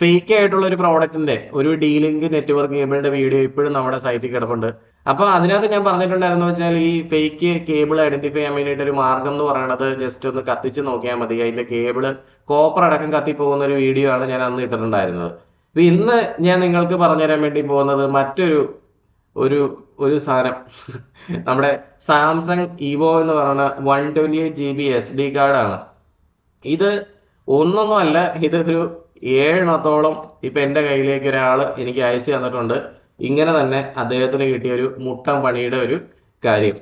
Fake ആയിട്ടുള്ള ഒരു പ്രോഡക്റ്റിന്റെ ഒരു ഡീലിംഗ് നെറ്റ്വർക്ക് കേബിളിന്റെ വീഡിയോ ഇപ്പോഴും നമ്മുടെ സൈറ്റിൽ കിടപ്പുണ്ട്. അപ്പൊ അതിനകത്ത് ഞാൻ പറഞ്ഞിട്ടുണ്ടായിരുന്നു വെച്ചാൽ ഈ ഫേക്ക് കേബിൾ ഐഡന്റിഫൈ ചെയ്യാൻ വേണ്ടിയിട്ട് ഒരു മാർഗം എന്ന് പറയുന്നത് ജസ്റ്റ് ഒന്ന് കത്തിച്ച് നോക്കിയാൽ മതി. അതിന്റെ കേബിൾ കോപ്പർ അടക്കം കത്തി പോകുന്ന ഒരു വീഡിയോ ആണ് ഞാൻ അന്ന് ഇട്ടിട്ടുണ്ടായിരുന്നത്. അപ്പൊ ഇന്ന് ഞാൻ നിങ്ങൾക്ക് പറഞ്ഞുതരാൻ വേണ്ടി പോകുന്നത് മറ്റൊരു ഒരു ഒരു സാധനം. നമ്മുടെ സാംസങ് ഇവോ എന്ന് പറയുന്ന one twenty eight G B S D കാർഡാണ് ഇത് ഒന്നൊന്നും അല്ല ഇത് ഒരു ഏഴെണ്ണത്തോളം ഇപ്പൊ എന്റെ കയ്യിലേക്ക് ഒരാൾ എനിക്ക് അയച്ചു തന്നിട്ടുണ്ട്. ഇങ്ങനെ തന്നെ അദ്ദേഹത്തിന് കിട്ടിയ ഒരു മുട്ടം പണിയുടെ ഒരു കാര്യം.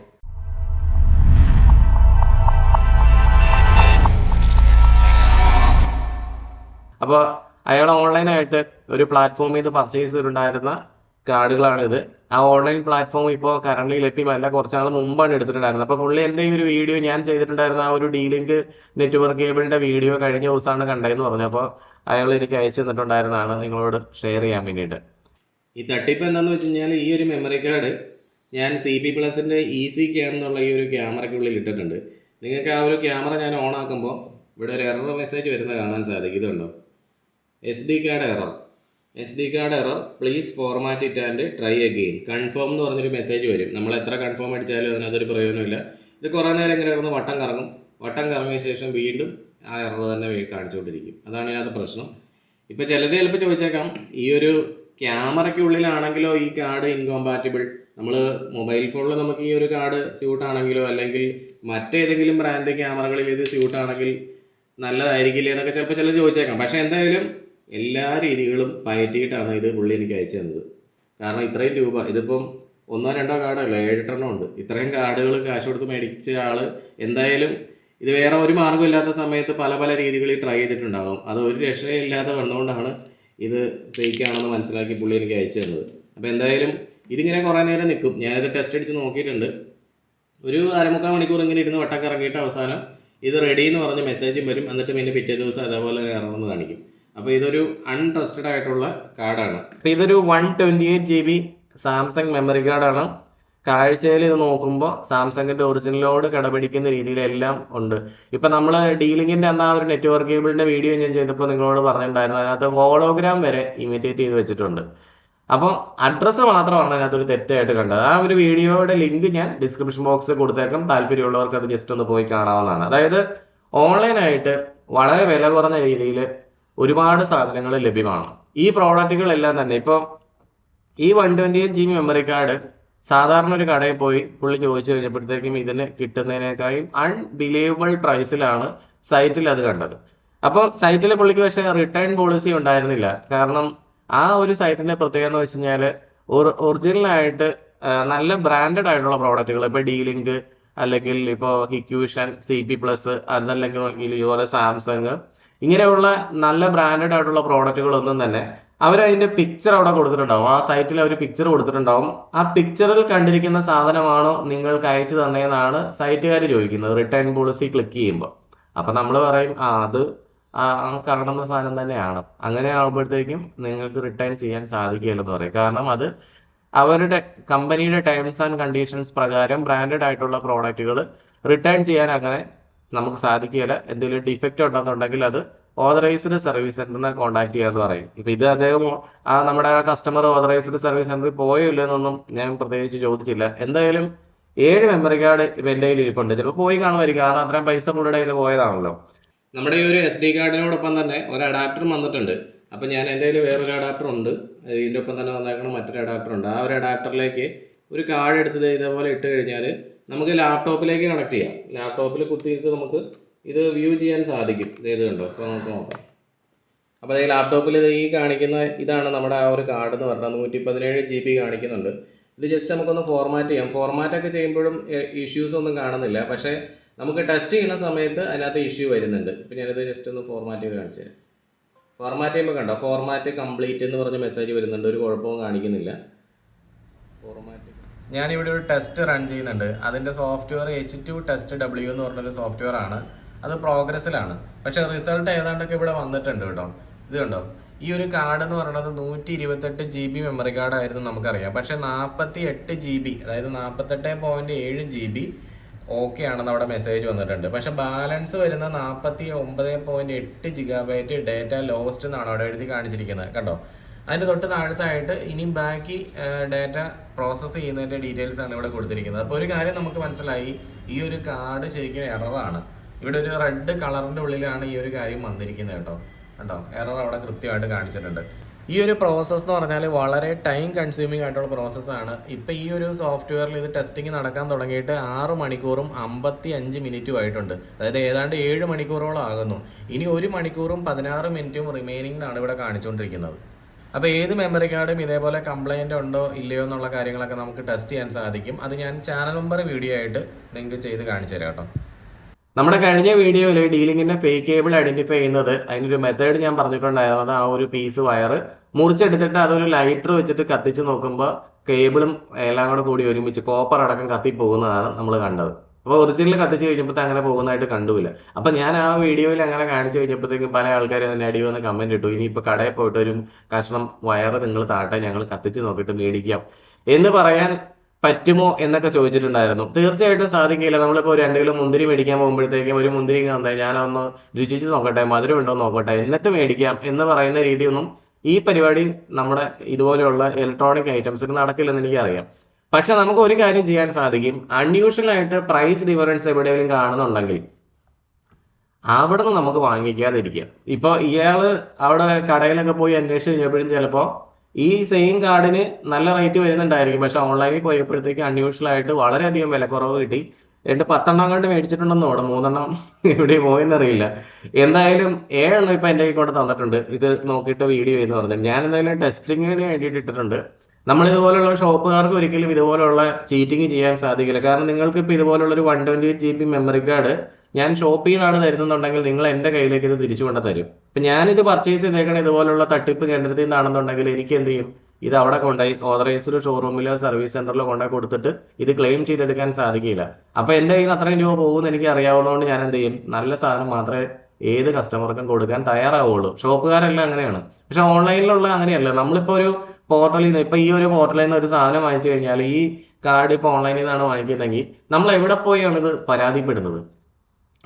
അപ്പോൾ അയാൾ ഓൺലൈനായിട്ട് ഒരു പ്ലാറ്റ്ഫോമിൽ നിന്ന് പർച്ചേസ് ചെയ്തിട്ടുണ്ടായിരുന്ന കാർഡുകളാണിത്. ആ ഓൺലൈൻ പ്ലാറ്റ്ഫോം ഇപ്പോൾ കറണ്ടിൽ ലഭ്യമല്ല. കുറച്ച് നാൾ മുമ്പാണ് എടുത്തിട്ടുണ്ടായിരുന്നത്. അപ്പോൾ പുള്ളി എന്റെ ഈ ഒരു വീഡിയോ ഞാൻ ചെയ്തിട്ടുണ്ടായിരുന്ന ആ ഒരു ഡീലിങ്ക് നെറ്റ്വർക്ക് കേബിളിന്റെ വീഡിയോ കഴിഞ്ഞ ദിവസമാണ് കണ്ടതെന്ന് പറഞ്ഞു. അപ്പോൾ അയാൾ എനിക്ക് അയച്ചു തന്നിട്ടുണ്ടായിരുന്നതാണ്. നിങ്ങളോട് ഷെയർ ചെയ്യാൻ വേണ്ടിയിട്ട്. ഈ തട്ടിപ്പ് എന്താണെന്ന് വെച്ച് കഴിഞ്ഞാൽ ഈ ഒരു മെമ്മറി കാർഡ് ഞാൻ സി പി പ്ലസിന്റെ സി ക്യാം എന്നുള്ള ഈ ഒരു ക്യാമറയ്ക്കുള്ളിൽ ഇട്ടിട്ടുണ്ട്. നിങ്ങൾക്ക് ആ ഒരു ക്യാമറ ഞാൻ ഓൺ ആക്കുമ്പോൾ ഇവിടെ ഒരു എറർ മെസ്സേജ് വരുന്നത് കാണാൻ സാധിക്കും ഇതുണ്ടോ S D card error S D card error please format it and try again confirm എന്ന് പറഞ്ഞൊരു മെസ്സേജ് വരും. നമ്മൾ എത്ര കൺഫേം അടിച്ചാലും അതിനകത്തൊരു പ്രയോജനമില്ല. ഇത് കുറേ നേരം ഇങ്ങനെ കിടന്ന് വട്ടം കറങ്ങും. വട്ടം കറങ്ങിയ ശേഷം വീണ്ടും ആ എറർ തന്നെ കാണിച്ചുകൊണ്ടിരിക്കും. അതാണ് ഇതിനകത്ത് പ്രശ്നം. ഇപ്പോൾ ചിലർ ചിലപ്പോൾ ചോദിച്ചേക്കാം ഈ ഒരു ക്യാമറയ്ക്കുള്ളിലാണെങ്കിലോ ഈ കാർഡ് ഇൻകോമ്പാറ്റിബിൾ നമ്മൾ മൊബൈൽ ഫോണിൽ നമുക്ക് ഈ ഒരു കാർഡ് സ്യൂട്ട് ആണെങ്കിലോ അല്ലെങ്കിൽ മറ്റേതെങ്കിലും ബ്രാൻഡ് ക്യാമറകളിൽ ഇത് സ്യൂട്ട് ആണെങ്കിൽ നല്ലതായിരിക്കില്ലേ എന്നൊക്കെ ചിലപ്പോൾ ചിലർ ചോദിച്ചേക്കാം. പക്ഷേ എന്തായാലും എല്ലാ രീതികളും പയറ്റിയിട്ടാണ് ഇത് പുള്ളി എനിക്ക് അയച്ചു തന്നത്. കാരണം ഇത്രയും രൂപ ഇതിപ്പം ഒന്നോ രണ്ടോ കാർഡല്ല ഏഴെട്ടെണ്ണം ഉണ്ട്. ഇത്രയും കാർഡുകൾ കാശ് കൊടുത്ത് മേടിച്ച ആൾ എന്തായാലും ഇത് വേറെ ഒരു മാർഗമില്ലാത്ത സമയത്ത് പല പല രീതികളിൽ ട്രൈ ചെയ്തിട്ടുണ്ടാകും അത് ഒരു രക്ഷയില്ലാതെ വന്നുകൊണ്ടാണ് ഇത് ഫേക്ക് മനസ്സിലാക്കി പുള്ളി എനിക്ക് അയച്ചു തന്നത്. അപ്പോൾ എന്തായാലും ഇതിങ്ങനെ കുറേ നേരം നിൽക്കും ഞാനിത് ടെസ്റ്റ് അടിച്ച് നോക്കിയിട്ടുണ്ട്. ഒരു അരമുക്കാൽ മണിക്കൂർ ഇങ്ങനെ ഇരുന്ന് വട്ടം കറങ്ങിയിട്ട് അവസാനം ഇത് റെഡി എന്ന് പറഞ്ഞ് മെസ്സേജും വരും. എന്നിട്ട് പിന്നെ പിറ്റേ ദിവസം അതേപോലെ ഇറങ്ങുന്നത് കാണിക്കും. അപ്പോൾ ഇതൊരു അൺട്രസ്റ്റഡ് ആയിട്ടുള്ള കാർഡാണ്. അപ്പോൾ ഇതൊരു one twenty eight G B Samsung memory കാർഡാണ്. കാഴ്ചയിൽ ഇത് നോക്കുമ്പോൾ സാംസങ്ങിന്റെ ഒറിജിനലോട് കടപിടിക്കുന്ന രീതിയിലെല്ലാം ഉണ്ട്. ഇപ്പൊ നമ്മൾ ഡീലിങ്ങിന്റെ അന്ന് ആ ഒരു നെറ്റ്വർക്ക് കേബിളിന്റെ വീഡിയോ ഞാൻ ചെയ്തപ്പോൾ നിങ്ങളോട് പറഞ്ഞിട്ടുണ്ടായിരുന്നു. അതിനകത്ത് ഹോളോഗ്രാം വരെ ഇമിറ്റേറ്റ് ചെയ്ത് വെച്ചിട്ടുണ്ട്. അപ്പോൾ അഡ്രസ്സ് മാത്രമാണ് അതിനകത്ത് ഒരു തെറ്റായിട്ട് കണ്ടത്. ആ ഒരു വീഡിയോയുടെ ലിങ്ക് ഞാൻ ഡിസ്ക്രിപ്ഷൻ ബോക്സിൽ കൊടുത്തേക്കാം. താല്പര്യമുള്ളവർക്ക് അത് ജസ്റ്റ് ഒന്ന് പോയി കാണാവുന്നതാണ്. അതായത് ഓൺലൈനായിട്ട് വളരെ വില കുറഞ്ഞ രീതിയിൽ ഒരുപാട് സാധനങ്ങൾ ലഭ്യമാണ്. ഈ പ്രോഡക്റ്റുകളെല്ലാം തന്നെ ഇപ്പം ഈ one twenty eight G B memory card സാധാരണ ഒരു കടയിൽ പോയി പുള്ളി ചോദിച്ചു കഴിഞ്ഞപ്പോഴത്തേക്കും ഇതിന് കിട്ടുന്നതിനേക്കാളും അൺബിലീവബിൾ പ്രൈസിലാണ് സൈറ്റിൽ അത് കണ്ടത്. അപ്പോൾ സൈറ്റിലെ പുള്ളിക്ക് പക്ഷേ റിട്ടേൺ പോളിസി ഉണ്ടായിരുന്നില്ല. കാരണം ആ ഒരു സൈറ്റിന്റെ പ്രത്യേകത എന്ന് വെച്ച് കഴിഞ്ഞാൽ ഒറിജിനൽ ആയിട്ട് നല്ല ബ്രാൻഡഡ് ആയിട്ടുള്ള പ്രോഡക്റ്റുകൾ ഇപ്പോൾ ഡീലിങ്ക് അല്ലെങ്കിൽ ഇപ്പോൾ ഹിക്യൂഷൻ സി പി പ്ലസ് അതല്ലെങ്കിൽ ഇതുപോലെ സാംസങ് ഇങ്ങനെയുള്ള നല്ല ബ്രാൻഡഡ് ആയിട്ടുള്ള പ്രോഡക്റ്റുകളൊന്നും തന്നെ അവർ അതിന്റെ പിക്ചർ അവിടെ കൊടുത്തിട്ടുണ്ടാവും. ആ സൈറ്റിൽ അവർ പിക്ചർ കൊടുത്തിട്ടുണ്ടാവും. ആ പിക്ചറിൽ കണ്ടിരിക്കുന്ന സാധനമാണോ നിങ്ങൾക്ക് അയച്ചു തന്നതെന്നാണ് സൈറ്റുകാർ ചോദിക്കുന്നത്. റിട്ടേൺ പോളിസി ക്ലിക്ക് ചെയ്യുമ്പോൾ അപ്പൊ നമ്മൾ പറയും ആ അത് ആ കാണുന്ന സാധനം തന്നെയാണ്. അങ്ങനെ ആകുമ്പോഴത്തേക്കും നിങ്ങൾക്ക് റിട്ടേൺ ചെയ്യാൻ സാധിക്കില്ലെന്ന് പറയും. കാരണം അത് അവരുടെ കമ്പനിയുടെ ടേംസ് ആൻഡ് കണ്ടീഷൻസ് പ്രകാരം ബ്രാൻഡഡ് ആയിട്ടുള്ള പ്രോഡക്റ്റുകൾ റിട്ടേൺ ചെയ്യാൻ അങ്ങനെ നമുക്ക് സാധിക്കുകയില്ല. എന്തെങ്കിലും ഡിഫക്റ്റ് ഉണ്ടെന്നുണ്ടെങ്കിൽ അത് ഓതറൈസ്ഡ് സർവീസ് സെന്ററിനെ കോൺടാക്ട് ചെയ്യാന്ന് പറയും. ഇപ്പൊ ഇത് അദ്ദേഹം ആ നമ്മുടെ കസ്റ്റമർ ഓതറൈസ്ഡ് സർവീസ് സെന്ററിൽ പോയോ ഇല്ലെന്നൊന്നും ഞാൻ പ്രത്യേകിച്ച് ചോദിച്ചില്ല. എന്തായാലും ഏഴ് മെമ്മറി കാർഡ് എന്റെ കയ്യിൽ ഇരിപ്പുണ്ട് ചിലപ്പോൾ പോയി കാണുമായിരിക്കും. കാരണം അത്രയും പൈസ കയ്യിൽ പോയതാണല്ലോ. നമ്മുടെ ഈ ഒരു എസ് ഡി കാർഡിനോടൊപ്പം തന്നെ ഒരു അഡാപ്റ്ററും വന്നിട്ടുണ്ട്. അപ്പം ഞാൻ എന്റെ കയ്യിൽ വേറൊരു അഡാപ്റ്റർ ഉണ്ട്. ഇതിന്റെ ഒപ്പം തന്നെ വന്നേക്കണം മറ്റൊരു അഡാപ്റ്റർ ഉണ്ട്. ആ ഒരു അഡാപ്റ്ററിലേക്ക് ഒരു കാർഡ് എടുത്തത് ഇതേപോലെ ഇട്ട് കഴിഞ്ഞാൽ നമുക്ക് ലാപ്ടോപ്പിലേക്ക് കണക്ട് ചെയ്യാം. ലാപ്ടോപ്പിൽ കുത്തിയിട്ട് നമുക്ക് ഇത് വ്യൂ ചെയ്യാൻ സാധിക്കും. ഇത് കണ്ടോ? അപ്പോൾ നമുക്ക് നോക്കാം. അപ്പോൾ ഈ ലാപ്ടോപ്പിൽ ഇത് ഈ കാണിക്കുന്ന ഇതാണ് നമ്മുടെ ആ ഒരു കാർഡ് എന്ന് പറഞ്ഞാൽ നൂറ്റി പതിനേഴ് ജി ബി കാണിക്കുന്നുണ്ട്. ഇത് ജസ്റ്റ് നമുക്കൊന്ന് ഫോർമാറ്റ് ചെയ്യാം. ഫോർമാറ്റ് ഒക്കെ ചെയ്യുമ്പോഴും ഇഷ്യൂസ് ഒന്നും കാണുന്നില്ല. പക്ഷേ നമുക്ക് ടെസ്റ്റ് ചെയ്യുന്ന സമയത്ത് അതിനകത്ത് ഇഷ്യൂ വരുന്നുണ്ട്. ഇപ്പം ഞാനിത് ജസ്റ്റ് ഒന്ന് ഫോർമാറ്റ് ചെയ്ത് കാണിച്ചു തരാം. ഫോർമാറ്റ് ചെയ്യുമ്പോൾ കണ്ടോ? ഫോർമാറ്റ് കംപ്ലീറ്റ് എന്ന് പറഞ്ഞ മെസ്സേജ് വരുന്നുണ്ട്. ഒരു കുഴപ്പവും കാണിക്കുന്നില്ല. ഞാനിവിടെ ഒരു ടെസ്റ്റ് റൺ ചെയ്യുന്നുണ്ട്. അതിന്റെ software H two test W എന്ന് പറഞ്ഞൊരു സോഫ്റ്റ്വെയർ ആണ്. അത് പ്രോഗ്രസ്സിലാണ് പക്ഷേ റിസൾട്ട് ഏതാണ്ടൊക്കെ ഇവിടെ വന്നിട്ടുണ്ട് കേട്ടോ. ഇത് കണ്ടോ? ഈ ഒരു കാർഡ് എന്ന് പറയുന്നത് നൂറ്റി ഇരുപത്തെട്ട് ജി ബി മെമ്മറി കാർഡായിരുന്നു നമുക്കറിയാം. പക്ഷെ നാൽപ്പത്തി എട്ട് ജി ബി അതായത് നാൽപ്പത്തെട്ട് പോയിന്റ് ഏഴ് ജി ബി ഓക്കെ ആണെന്ന് അവിടെ മെസ്സേജ് വന്നിട്ടുണ്ട്. പക്ഷെ ബാലൻസ് വരുന്ന നാൽപ്പത്തി ഒമ്പത് പോയിന്റ് എട്ട് ജിഗാബൈറ്റ് ഡേറ്റ ലോസ്റ്റ് എന്നാണ് അവിടെ എഴുതി കാണിച്ചിരിക്കുന്നത്. കണ്ടോ? അതിന്റെ തൊട്ട് താഴത്തായിട്ട് ഇനിയും ബാക്കി ഡാറ്റ പ്രോസസ്സ് ചെയ്യുന്നതിന്റെ ഡീറ്റെയിൽസ് ആണ് ഇവിടെ കൊടുത്തിരിക്കുന്നത്. അപ്പോൾ ഒരു കാര്യം നമുക്ക് മനസ്സിലായി ഈ ഒരു കാർഡ് ശരിക്കും എററാണ് ഇവിടെ ഒരു റെഡ് കളറിന്റെ ഉള്ളിലാണ് ഈ ഒരു കാര്യം വന്നിരിക്കുന്നത് കേട്ടോ. കേട്ടോ എറർ അവിടെ കൃത്യമായിട്ട് കാണിച്ചിട്ടുണ്ട്. ഈ ഒരു പ്രോസസ്സ് എന്ന് പറഞ്ഞാൽ വളരെ ടൈം കൺസ്യൂമിംഗ് ആയിട്ടുള്ള പ്രോസസ്സാണ് ഇപ്പം ഈ ഒരു സോഫ്റ്റ്വെയറിൽ ഇത് ടെസ്റ്റിംഗ് നടക്കാൻ തുടങ്ങിയിട്ട് ആറ് മണിക്കൂറും അമ്പത്തി അഞ്ച് മിനിറ്റും ആയിട്ടുണ്ട്. അതായത് ഏതാണ്ട് ഏഴ് മണിക്കൂറോളം ആകുന്നു. ഇനി ഒരു മണിക്കൂറും പതിനാറ് മിനിറ്റും റിമൈനിങ് ആണ് ഇവിടെ കാണിച്ചുകൊണ്ടിരിക്കുന്നത്. അപ്പോൾ ഏത് മെമ്മറി കാർഡും ഇതേപോലെ കംപ്ലൈന്റ് ഉണ്ടോ ഇല്ലയോ എന്നുള്ള കാര്യങ്ങളൊക്കെ നമുക്ക് ടെസ്റ്റ് ചെയ്യാൻ സാധിക്കും. അത് ഞാൻ ചാനൽ നമ്പർ വീഡിയോ ആയിട്ട് നിങ്ങൾക്ക് ചെയ്ത് കാണിച്ചു തരാം കേട്ടോ. നമ്മുടെ കഴിഞ്ഞ വീഡിയോയിൽ ഡീലിങ്ങിന്റെ ഫേക്ക് കേബിൾ ഐഡന്റിഫൈ ചെയ്യുന്നത് അതിനൊരു മെത്തേഡ് ഞാൻ പറഞ്ഞിട്ടുണ്ടായിരുന്നു. അത് ആ ഒരു പീസ് വയർ മുറിച്ചെടുത്തിട്ട് അതൊരു ലൈറ്റർ വെച്ചിട്ട് കത്തിച്ച് നോക്കുമ്പോൾ കേബിളും എല്ലാം കൂടെ കൂടി ഒരുമിച്ച് കോപ്പർ അടക്കം കത്തി പോകുന്നതാണ് നമ്മൾ കണ്ടത്. അപ്പോൾ ഒറിജിനൽ കത്തിച്ച് കഴിഞ്ഞപ്പോ അങ്ങനെ പോകുന്നതായിട്ട് കണ്ടുമില്ല അപ്പം ഞാൻ ആ വീഡിയോയിൽ അങ്ങനെ കാണിച്ചു കഴിഞ്ഞപ്പോഴത്തേക്കും പല ആൾക്കാരും അതിന് അടി വന്ന് കമന്റ് ഇട്ടു. ഇനിയിപ്പോൾ കടയിൽ പോയിട്ട് ഒരു കഷ്ണം വയർ നിങ്ങൾ താട്ടെ ഞങ്ങൾ കത്തിച്ച് നോക്കിയിട്ട് മേടിക്കാം. എന്ന് പറയാൻ പറ്റുമോ എന്നൊക്കെ ചോദിച്ചിട്ടുണ്ടായിരുന്നു. തീർച്ചയായിട്ടും സാധിക്കില്ല. നമ്മളിപ്പോൾ രണ്ട് കിലോ മുന്തിരി മേടിക്കാൻ പോകുമ്പോഴത്തേക്കും ഒരു മുന്തിരി കണ്ടേ ഞാനൊന്ന് രുചിച്ച് നോക്കട്ടെ മധുരം ഉണ്ടോ നോക്കട്ടെ എന്നിട്ട് മേടിക്കാം എന്ന് പറയുന്ന രീതിയൊന്നും ഈ പരിപാടി നമ്മുടെ ഇതുപോലെയുള്ള ഇലക്ട്രോണിക് ഐറ്റംസിന് നടക്കില്ലെന്ന് എനിക്കറിയാം. പക്ഷെ നമുക്ക് ഒരു കാര്യം ചെയ്യാൻ സാധിക്കും. അൺയൂഷ്വൽ ആയിട്ട് പ്രൈസ് ഡിഫറൻസ് എവിടെയെങ്കിലും കാണുന്നുണ്ടെങ്കിൽ അവിടെ നിന്ന് നമുക്ക് വാങ്ങിക്കാതിരിക്കാം ഇപ്പൊ ഇയാൾ അവിടെ കടയിലൊക്കെ പോയി അന്വേഷിച്ച് കഴിഞ്ഞപ്പോഴും ചിലപ്പോ ഈ സെയിം കാർഡിന് നല്ല റേറ്റ് വരുന്നുണ്ടായിരിക്കും. പക്ഷെ ഓൺലൈനിൽ പോയപ്പോഴത്തേക്ക് അൺയൂഷ്വൽ ആയിട്ട് വളരെയധികം വിലക്കുറവ് കിട്ടി. രണ്ട് പത്തെണ്ണം കണ്ട് മേടിച്ചിട്ടുണ്ടെന്ന് ഓടും മൂന്നെണ്ണം എവിടെ പോയെന്നറിയില്ല. എന്തായാലും ഏഴെണ്ണം ഇപ്പൊ എന്റെ കൈ കൊണ്ട് തന്നിട്ടുണ്ട്. ഇത് നോക്കിയിട്ട് വീഡിയോ എന്ന് പറഞ്ഞു ഞാൻ എന്തായാലും ടെസ്റ്റിങ്ങിന് വേണ്ടിയിട്ട് ഇട്ടിട്ടുണ്ട്. നമ്മൾ ഇതുപോലുള്ള ഷോപ്പുകാർക്ക് ഒരിക്കലും ഇതുപോലുള്ള ചീറ്റിംഗ് ചെയ്യാൻ സാധിക്കില്ല. കാരണം നിങ്ങൾക്ക് ഇപ്പൊ ഇതുപോലുള്ള ഒരു one twenty G B memory card ഞാൻ ഷോപ്പിൽ നിന്നാണ് തരുന്നുണ്ടെങ്കിൽ നിങ്ങൾ എന്റെ കയ്യിലേക്ക് ഇത് തിരിച്ചു കൊണ്ട് തരും. ഇപ്പൊ ഞാനിത് പർച്ചേസ് ചെയ്തേക്കണ ഇതുപോലുള്ള തട്ടിപ്പ് കേന്ദ്രത്തിൽ നിന്നാണെന്നുണ്ടെങ്കിൽ എനിക്ക് എന്ത് ചെയ്യും? ഇത് അവിടെ കൊണ്ടുപോയി ഓതറൈസ്ഡ് ഷോറൂമിലോ സർവീസ് സെന്ററിലോ കൊണ്ടുപോയി കൊടുത്തിട്ട് ഇത് ക്ലെയിം ചെയ്തെടുക്കാൻ സാധിക്കില്ല. അപ്പൊ എന്റെ കയ്യിൽ നിന്ന് അത്രയും രൂപ പോകുമെന്ന് എനിക്ക് അറിയാവുന്നതുകൊണ്ട് ഞാൻ എന്ത് ചെയ്യും? നല്ല സാധനം മാത്രമേ ഏത് കസ്റ്റമർക്കും കൊടുക്കാൻ തയ്യാറാവുള്ളൂ. ഷോപ്പുകാരെല്ലാം അങ്ങനെയാണ്. പക്ഷെ ഓൺലൈനിലുള്ള അങ്ങനെയല്ല. നമ്മളിപ്പോ ഒരു പോർട്ടലിൽ നിന്ന് ഇപ്പൊ ഈ ഒരു പോർട്ടലിൽ നിന്ന് ഒരു സാധനം വാങ്ങിച്ചു കഴിഞ്ഞാൽ ഈ കാർഡ് ഇപ്പൊ ഓൺലൈനിൽ നിന്നാണ് വാങ്ങിക്കുന്നതെങ്കിൽ നമ്മൾ എവിടെ പോയാണ് ഇത് പരാതിപ്പെടുന്നത്?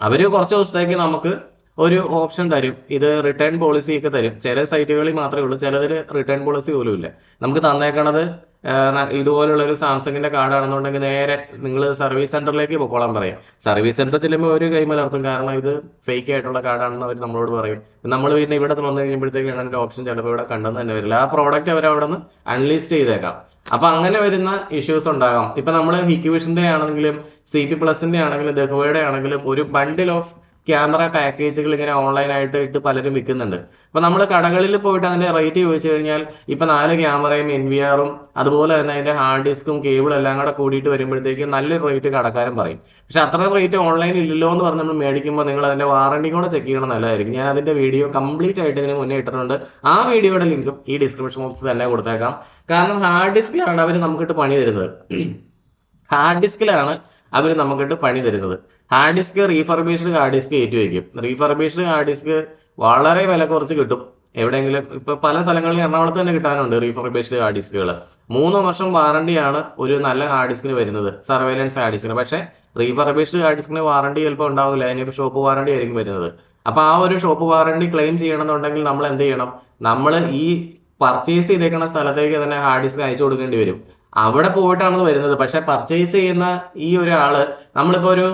അവർ കുറച്ച് ദിവസത്തേക്ക് നമുക്ക് ഒരു ഓപ്ഷൻ തരും. ഇത് റിട്ടേൺ പോളിസി ഒക്കെ തരും. ചില സൈറ്റുകളിൽ മാത്രമേ ഉള്ളൂ. ചിലതിൽ റിട്ടേൺ പോളിസി പോലും ഇല്ല. നമുക്ക് തന്നേക്കണത് ഇതുപോലുള്ള ഒരു സാംസങ്ങിന്റെ കാർഡാണെന്നുണ്ടെങ്കിൽ നേരെ നിങ്ങൾ സർവീസ് സെന്ററിലേക്ക് പോകോളാൻ പറയാം. സർവീസ് സെന്റർ ചെല്ലുമ്പോൾ ഒരു കൈമലർത്തും കാരണം ഇത് ഫേക്ക് ആയിട്ടുള്ള കാർഡാണെന്ന് അവർ നമ്മളോട് പറയും. നമ്മൾ പിന്നെ ഇവിടെ വന്നു കഴിയുമ്പോഴത്തേക്ക് അങ്ങനെ ഓപ്ഷൻ ചിലപ്പോൾ ഇവിടെ കണ്ടെന്ന് തന്നെ വരില്ല. ആ പ്രോഡക്റ്റ് അവർ അവിടെ നിന്ന് അൺലിസ്റ്റ് ചെയ്തേക്കാം. അപ്പൊ അങ്ങനെ വരുന്ന ഇഷ്യൂസ് ഉണ്ടാകാം. ഇപ്പൊ നമ്മൾ ഹിക്യൂഷന്റെ ആണെങ്കിലും സി പി പ്ലസിന്റെ ആണെങ്കിലും ദഹുവയുടെ ആണെങ്കിലും ഒരു ബണ്ടിൽ ഓഫ് ക്യാമറ പാക്കേജുകൾ ഇങ്ങനെ ഓൺലൈനായിട്ട് ഇട്ട് പലരും വിൽക്കുന്നുണ്ട്. അപ്പൊ നമ്മൾ കടകളിൽ പോയിട്ട് അതിന്റെ റേറ്റ് ചോദിച്ചു കഴിഞ്ഞാൽ ഇപ്പൊ നാല് ക്യാമറയും എൻ വി ആറും അതുപോലെ തന്നെ അതിന്റെ ഹാർഡ് ഡിസ്കും കേബിളും എല്ലാം കൂടെ കൂടിയിട്ട് വരുമ്പോഴത്തേക്കും നല്ലൊരു റേറ്റ് കടക്കാരൻ പറയും. പക്ഷെ അത്ര റേറ്റ് ഓൺലൈനിൽ ഇല്ലല്ലോ എന്ന് പറഞ്ഞ് നമ്മൾ മേടിക്കുമ്പോൾ നിങ്ങൾ അതിന്റെ വാറണ്ടി കൂടെ ചെക്ക് ചെയ്യണം നല്ലതായിരിക്കും. ഞാൻ അതിന്റെ വീഡിയോ കംപ്ലീറ്റ് ആയിട്ട് ഇതിന് മുന്നേ ഇട്ടിട്ടുണ്ട്. ആ വീഡിയോയുടെ ലിങ്കും ഈ ഡിസ്ക്രിപ്ഷൻ ബോക്സിൽ തന്നെ കൊടുത്തേക്കാം. കാരണം ഹാർഡ് ഡിസ്കിലാണ് അവർ നമുക്കിട്ട് പണി തരുന്നത്. ഹാർഡ് ഡിസ്കിലാണ് അവർ നമുക്കിട്ട് പണി തരുന്നത്. Hard disk refurbished hard disk ഏറ്റുവയ്ക്കും. വയ്ക്കും റീഫർബിഷ്ഡ് ഹാർഡ് ഡിസ്ക് വളരെ വില കുറച്ച് കിട്ടും. എവിടെയെങ്കിലും ഇപ്പൊ പല സ്ഥലങ്ങളിൽ എറണാകുളത്ത് തന്നെ കിട്ടാനുണ്ട് റീഫർബിഷ്ഡ് ഹാർഡ് ഡിസ്കുകൾ മൂന്ന് വർഷം വാറണ്ടിയാണ് ഒരു നല്ല ഹാർഡ് ഡിസ്കിന് വരുന്നത്. സർവൈലൻസ് ഹാർഡ് ഡിസ്കിന് പക്ഷെ റീഫർബിഷ്ഡ് ഹാർഡ് ഡിസ്കിന് വാറണ്ടി ചിലപ്പോൾ ഉണ്ടാവില്ല അതിന് ഷോപ്പ് വാറണ്ടി ആയിരിക്കും വരുന്നത്. അപ്പൊ ആ ഒരു ഷോപ്പ് വാറണ്ടി ക്ലെയിം ചെയ്യണമെന്നുണ്ടെങ്കിൽ നമ്മൾ എന്ത് ചെയ്യണം? നമ്മൾ ഈ പർച്ചേസ് ചെയ്തേക്കുന്ന സ്ഥലത്തേക്ക് തന്നെ ഹാർഡ് ഡിസ്ക് അയച്ചു കൊടുക്കേണ്ടി വരും. അവിടെ പോയിട്ടാണ് വരുന്നത്. പക്ഷെ പർച്ചേസ് ചെയ്യുന്ന ഈ ഒരാൾ നമ്മളിപ്പോ ഒരു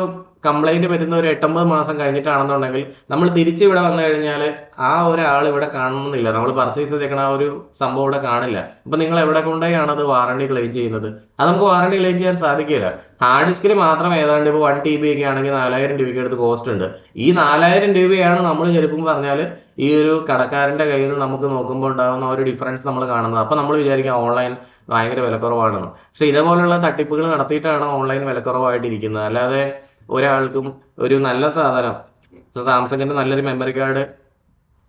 കംപ്ലൈന്റ് വരുന്ന ഒരു എട്ടൊമ്പത് മാസം കഴിഞ്ഞിട്ടാണെന്നുണ്ടെങ്കിൽ നമ്മൾ തിരിച്ച് ഇവിടെ വന്നു കഴിഞ്ഞാൽ ആ ഒരാൾ ഇവിടെ കാണണമെന്നില്ല നമ്മൾ പർച്ചേസ് ചെയ്തേക്കണ ആ ഒരു സംഭവം ഇവിടെ കാണില്ല. ഇപ്പൊ നിങ്ങൾ എവിടെ കൊണ്ടേയാണ് അത് വാറണ്ടി ക്ലെയിം ചെയ്യുന്നത്? അത് നമുക്ക് വാറണ്ടി ക്ലെയിം ചെയ്യാൻ സാധിക്കില്ല. ഹാർഡ് ഡിസ്കിൽ മാത്രം ഏതാണ്ട് ഇപ്പോൾ വൺ ടി ബി ഒക്കെ ആണെങ്കിൽ നാലായിരം രൂപയ്ക്ക് അടുത്ത് കോസ്റ്റ് ഉണ്ട്. ഈ നാലായിരം രൂപയാണ് നമ്മൾ ചിലപ്പം പറഞ്ഞാൽ ഈ ഒരു കടക്കാരന്റെ കയ്യിൽ നമുക്ക് നോക്കുമ്പോൾ ഉണ്ടാകുന്ന ഒരു ഡിഫറൻസ് നമ്മൾ കാണുന്നത്. അപ്പൊ നമ്മൾ വിചാരിക്കും ഓൺലൈൻ ഭയങ്കര വിലക്കുറവാണെന്ന്. പക്ഷെ ഇതേപോലുള്ള തട്ടിപ്പുകൾ നടത്തിയിട്ടാണ് ഓൺലൈൻ വിലക്കുറവായിട്ടിരിക്കുന്നത്. അല്ലാതെ ഒരാൾക്കും ഒരു നല്ല സാധനം. സാംസങ്ങിന്റെ നല്ലൊരു മെമ്മറി കാർഡ്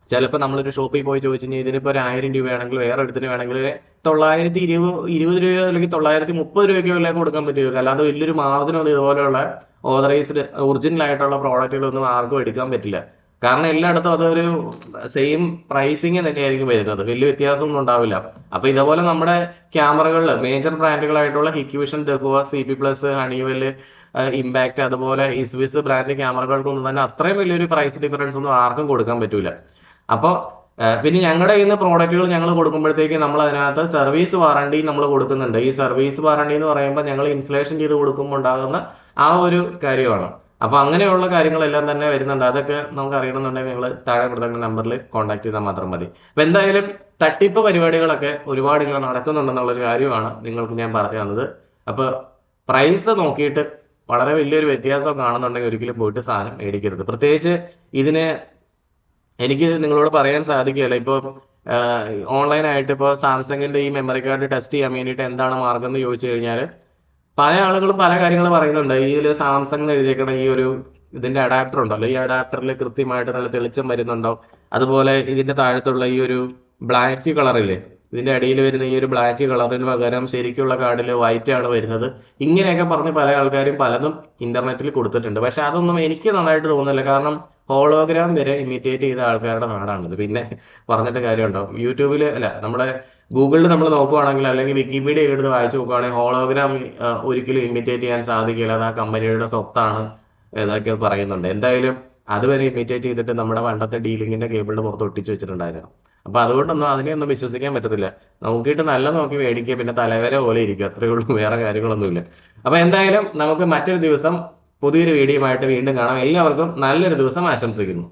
ചിലപ്പോൾ നമ്മളൊരു ഷോപ്പിൽ പോയി ചോദിച്ചു കഴിഞ്ഞാൽ ഇതിനിപ്പോൾ ഒരു ആയിരം രൂപയാണെങ്കിൽ വേറെ എടുത്തിന് വേണമെങ്കിൽ തൊള്ളായിരത്തി ഇരുപത് ഇരുപത് രൂപ അല്ലെങ്കിൽ തൊള്ളായിരത്തി മുപ്പത് രൂപയ്ക്കോ അല്ലെങ്കിൽ കൊടുക്കാൻ പറ്റുമോ അല്ലാതെ വലിയൊരു മാർജിനൊന്നും ഇതുപോലെയുള്ള ഓതറൈസ്ഡ് ഒറിജിനൽ ആയിട്ടുള്ള പ്രോഡക്റ്റുകളൊന്നും ആർക്കും എടുക്കാൻ പറ്റില്ല. കാരണം എല്ലായിടത്തും അതൊരു സെയിം പ്രൈസിങ് തന്നെയായിരിക്കും വരുന്നത്. വലിയ വ്യത്യാസമൊന്നും ഉണ്ടാവില്ല. അപ്പൊ ഇതേപോലെ നമ്മുടെ ക്യാമറകളിൽ major ബ്രാൻഡുകളായിട്ടുള്ള Hikvision Dahua C P plus Honeywell Impact അതുപോലെ ഇസ്വിസ് സ്വിസ് ബ്രാൻഡ് ക്യാമറകൾക്കൊന്നും തന്നെ അത്രയും വലിയൊരു പ്രൈസ് ഡിഫറൻസ് ഒന്നും ആർക്കും കൊടുക്കാൻ പറ്റൂല. അപ്പോൾ പിന്നെ ഞങ്ങളുടെ കയ്യിൽ നിന്ന് പ്രോഡക്റ്റുകൾ ഞങ്ങൾ കൊടുക്കുമ്പോഴത്തേക്ക് നമ്മൾ അതിനകത്ത് സർവീസ് വാറണ്ടി നമ്മൾ കൊടുക്കുന്നുണ്ട്. ഈ സർവീസ് വാറണ്ടി എന്ന് പറയുമ്പോൾ ഞങ്ങൾ ഇൻസ്റ്റലേഷൻ ചെയ്ത് കൊടുക്കുമ്പോൾ ഉണ്ടാകുന്ന ആ ഒരു കാര്യമാണ്. അപ്പൊ അങ്ങനെയുള്ള കാര്യങ്ങളെല്ലാം തന്നെ വരുന്നുണ്ട്. അതൊക്കെ നമുക്ക് അറിയണമെന്നുണ്ടെങ്കിൽ നിങ്ങൾ താഴെ കൊടുക്കുന്ന നമ്പറിൽ കോൺടാക്ട് ചെയ്താൽ മാത്രം മതി. അപ്പൊ എന്തായാലും തട്ടിപ്പ് പരിപാടികളൊക്കെ ഒരുപാട് ഇങ്ങനെ നടക്കുന്നുണ്ടെന്നുള്ളൊരു കാര്യമാണ് നിങ്ങൾക്ക് ഞാൻ പറഞ്ഞു അപ്പൊ പ്രൈസ് നോക്കിയിട്ട് വളരെ വലിയൊരു വ്യത്യാസം കാണുന്നുണ്ടെങ്കിൽ ഒരിക്കലും പോയിട്ട് സാധനം മേടിക്കരുത്. പ്രത്യേകിച്ച് ഇതിന് എനിക്ക് നിങ്ങളോട് പറയാൻ സാധിക്കുകയില്ല. ഇപ്പോൾ ഓൺലൈനായിട്ട് ഇപ്പോൾ സാംസങ്ങിന്റെ ഈ മെമ്മറി കാർഡ് ടെസ്റ്റ് ചെയ്യാൻ വേണ്ടിയിട്ട് എന്താണ് മാർഗം എന്ന് ചോദിച്ചു കഴിഞ്ഞാൽ പല ആളുകളും പല കാര്യങ്ങൾ പറയുന്നുണ്ട്. ഇതിൽ സാംസങ് എന്ന് ഈ ഒരു ഇതിന്റെ അഡാപ്റ്റർ ഉണ്ടല്ലോ. ഈ അഡാപ്റ്ററിൽ കൃത്യമായിട്ട് നല്ല തെളിച്ചം വരുന്നുണ്ടോ അതുപോലെ ഇതിന്റെ താഴത്തുള്ള ഈ ഒരു ബ്ലാക്ക് കളറില്ലേ ഇതിന്റെ അടിയിൽ വരുന്ന ഈ ഒരു ബ്ലാക്ക് കളറിന് പകരം ശരിക്കുള്ള കാർഡിൽ വൈറ്റ് ആണ് വരുന്നത്. ഇങ്ങനെയൊക്കെ പറഞ്ഞ് പല ആൾക്കാരും പലതും ഇന്റർനെറ്റിൽ കൊടുത്തിട്ടുണ്ട്. പക്ഷെ അതൊന്നും എനിക്ക് നന്നായിട്ട് തോന്നുന്നില്ല. കാരണം ഹോളോഗ്രാം വരെ ഇമിറ്റേറ്റ് ചെയ്ത ആൾക്കാരുടെ നാടാണിത്. പിന്നെ പറഞ്ഞിട്ട് കാര്യമുണ്ടോ? യൂട്യൂബിൽ അല്ല നമ്മുടെ ഗൂഗിളിൽ നമ്മൾ നോക്കുവാണെങ്കിൽ അല്ലെങ്കിൽ വിക്കിപീഡിയ എടുത്ത് വായിച്ചു നോക്കുവാണെങ്കിൽ ഹോളോഗ്രാം ഒരിക്കലും ഇമിറ്റേറ്റ് ചെയ്യാൻ സാധിക്കില്ല. അത് ആ കമ്പനിയുടെ സ്വത്താണ് എന്നൊക്കെ പറയുന്നുണ്ട്. എന്തായാലും അതുവരെ ഇമിറ്റേറ്റ് ചെയ്തിട്ട് നമ്മുടെ പണ്ടത്തെ ഡീലിങ്ങിന്റെ കേബിളിന് പുറത്ത് ഒട്ടിച്ചു വെച്ചിട്ടുണ്ടായിരുന്നു. അപ്പൊ അതുകൊണ്ടൊന്നും അതിനെയൊന്നും വിശ്വസിക്കാൻ പറ്റത്തില്ല. നോക്കിയിട്ട് നല്ല നോക്കി മേടിക്കുക പിന്നെ തലവര പോലെ ഇരിക്കുക. അത്രയേ ഉള്ളൂ. വേറെ കാര്യങ്ങളൊന്നുമില്ല. അപ്പൊ എന്തായാലും നമുക്ക് മറ്റൊരു ദിവസം പുതിയൊരു വീഡിയോ ആയിട്ട് വീണ്ടും കാണാം. എല്ലാവർക്കും നല്ലൊരു ദിവസം ആശംസിക്കുന്നു.